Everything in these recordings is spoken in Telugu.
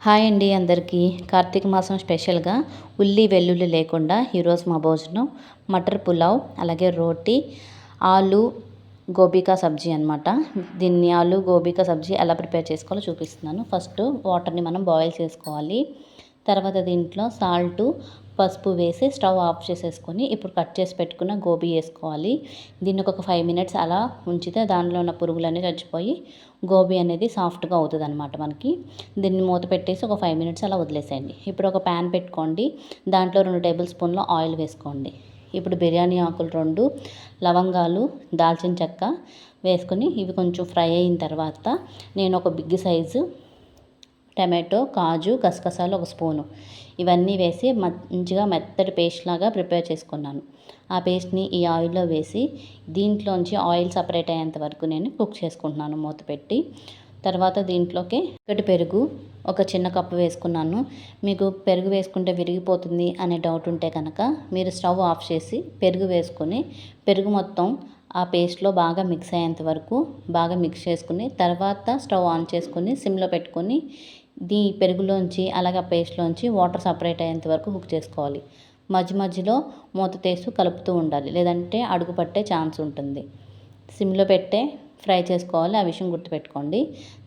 హాయ్ అండి అందరికీ. కార్తీక మాసం స్పెషల్గా ఉల్లి వెల్లుల్లి లేకుండా ఈరోజు మా భోజనం మటర్ పులావ్ అలాగే రోటీ ఆలు గోబికా సబ్జీ అనమాట దీన్ని ఆలు గోబికా సబ్జీ ఎలా ప్రిపేర్ చేసుకోవాలో చూపిస్తున్నాను. ఫస్ట్ వాటర్ని మనం బాయిల్ చేసుకోవాలి. తర్వాత దీంట్లో సాల్టు పసుపు వేసి స్టవ్ ఆఫ్ చేసేసుకొని ఇప్పుడు కట్ చేసి పెట్టుకున్న గోబీ వేసుకోవాలి. దీన్ని ఒక ఫైవ్ మినిట్స్ అలా ఉంచితే దానిలో ఉన్న పురుగులన్నీ చచ్చిపోయి గోబీ అనేది సాఫ్ట్గా అవుతుంది అనమాట మనకి. దీన్ని మూత పెట్టేసి ఒక ఫైవ్ మినిట్స్ అలా వదిలేసేయండి. ఇప్పుడు ఒక ప్యాన్ పెట్టుకోండి. దాంట్లో రెండు టేబుల్ స్పూన్ల ఆయిల్ వేసుకోండి. ఇప్పుడు బిర్యానీ ఆకులు రెండు లవంగాలు దాల్చిన చెక్క వేసుకొని ఇవి కొంచెం ఫ్రై అయిన తర్వాత నేను ఒక బిగ్ సైజు టమాటో కాజు గసగసాలు ఒక స్పూను. ఇవన్నీ వేసి మంచిగా మెత్తటి పేస్ట్ లాగా ప్రిపేర్ చేసుకున్నాను. ఆ పేస్ట్ని ఈ ఆయిల్లో వేసి దీంట్లోంచి ఆయిల్ సపరేట్ అయ్యేంత వరకు నేను కుక్ చేసుకుంటున్నాను మూత పెట్టి. తర్వాత దీంట్లోకి ఒకటి పెరుగు ఒక చిన్న కప్పు వేసుకున్నాను. మీకు పెరుగు వేసుకుంటే విరిగిపోతుంది అనే డౌట్ ఉంటే కనుక మీరు స్టవ్ ఆఫ్ చేసి పెరుగు వేసుకొని పెరుగు మొత్తం ఆ పేస్ట్లో బాగా మిక్స్ అయ్యేంత వరకు బాగా మిక్స్ చేసుకుని తర్వాత స్టవ్ ఆన్ చేసుకొని సిమ్లో పెట్టుకొని దీ పెరుగులోంచి అలాగే పేస్ట్లోంచి వాటర్ సపరేట్ అయ్యేంత వరకు కుక్ చేసుకోవాలి. మధ్య మధ్యలో మూత తీస్తూ కలుపుతూ ఉండాలి. లేదంటే అడుగు పట్టే ఛాన్స్ ఉంటుంది. సిమ్లో పెట్టే ఫ్రై చేసుకోవాలి. ఆ విషయం గుర్తుపెట్టుకోండి.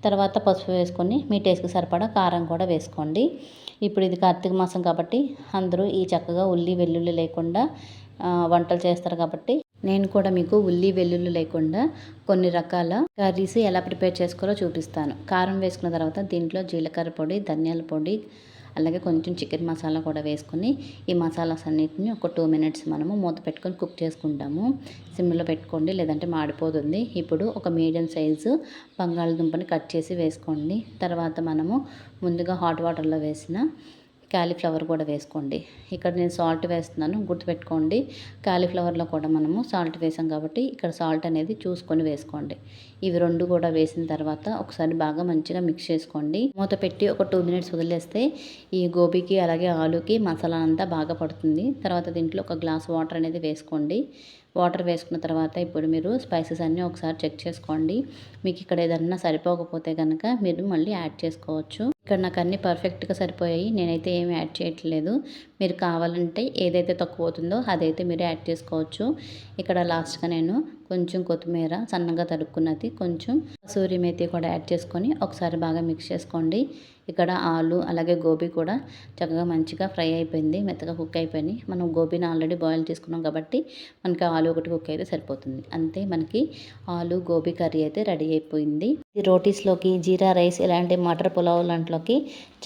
తర్వాత పసుపు వేసుకొని మీ టేస్ట్కి సరిపడా కారం కూడా వేసుకోండి. ఇప్పుడు ఇది కార్తీక మాసం కాబట్టి అందరూ ఈ చక్కగా ఉల్లి వెల్లుల్లి లేకుండా వంటలు చేస్తారు కాబట్టి నేను కూడా మీకు ఉల్లి వెల్లుల్లి లేకుండా కొన్ని రకాల కర్రీస్ ఎలా ప్రిపేర్ చేసుకోవాలో చూపిస్తాను. కారం వేసుకున్న తర్వాత దీంట్లో జీలకర్ర పొడి ధనియాల పొడి అలాగే కొంచెం చికెన్ మసాలా కూడా వేసుకొని ఈ మసాలాస్ అన్నిటిని ఒక టూ మినిట్స్ మనము మూత పెట్టుకొని కుక్ చేసుకుంటాము. సిమ్లో పెట్టుకోండి లేదంటే మాడిపోతుంది. ఇప్పుడు ఒక మీడియం సైజు బంగాళదుంపని కట్ చేసి వేసుకోండి. తర్వాత మనము ముందుగా హాట్ వాటర్లో వేసిన క్యాలీఫ్లవర్ కూడా వేసుకోండి. ఇక్కడ నేను సాల్ట్ వేస్తున్నాను గుర్తుపెట్టుకోండి. క్యాలీఫ్లవర్లో కూడా మనము సాల్ట్ వేసాం కాబట్టి ఇక్కడ సాల్ట్ అనేది చూసుకొని వేసుకోండి. ఇవి రెండు కూడా వేసిన తర్వాత ఒకసారి బాగా మంచిగా మిక్స్ చేసుకోండి. మూత పెట్టి ఒక టూ మినిట్స్ వదిలేస్తే ఈ గోబీకి అలాగే ఆలుకి మసాలా అంతా బాగా పడుతుంది. తర్వాత దీంట్లో ఒక గ్లాస్ వాటర్ అనేది వేసుకోండి. వాటర్ వేసుకున్న తర్వాత ఇప్పుడు మీరు స్పైసెస్ అన్నీ ఒకసారి చెక్ చేసుకోండి. మీకు ఇక్కడ ఏదన్నా సరిపోకపోతే కనుక మీరు మళ్ళీ యాడ్ చేసుకోవచ్చు. ఇక్కడ నాకు అన్నీ పర్ఫెక్ట్గా సరిపోయాయి. నేనైతే ఏమి యాడ్ చేయట్లేదు. మీరు కావాలంటే ఏదైతే తక్కువ అవుతుందో అదైతే మీరు యాడ్ చేసుకోవచ్చు. ఇక్కడ లాస్ట్గా నేను కొంచెం కొత్తిమీర సన్నగా తరుక్కున్నది కొంచెం కసూరి మేతి కూడా యాడ్ చేసుకొని ఒకసారి బాగా మిక్స్ చేసుకోండి. ఇక్కడ ఆలు అలాగే గోబీ కూడా చక్కగా మంచిగా ఫ్రై అయిపోయింది మెత్తగా కుక్ అయిపోయింది. మనం గోబీని ఆల్రెడీ బాయిల్ చేసుకున్నాం కాబట్టి మనకి ఆలు ఒకటి కుక్ అయితే సరిపోతుంది. అంతే మనకి ఆలు గోబీ కర్రీ అయితే రెడీ అయిపోయింది. ఈ రోటీస్లోకి జీరా రైస్ ఇలాంటి మటర్ పులావ్ లాంటిలోకి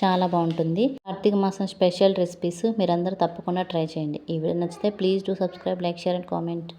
చాలా బాగుంటుంది. కార్తీక మాసం స్పెషల్ రెసిపీస్ మీరందరూ తప్పకుండా ట్రై చేయండి. ఈ వీడియో నచ్చితే please do subscribe like share and comment.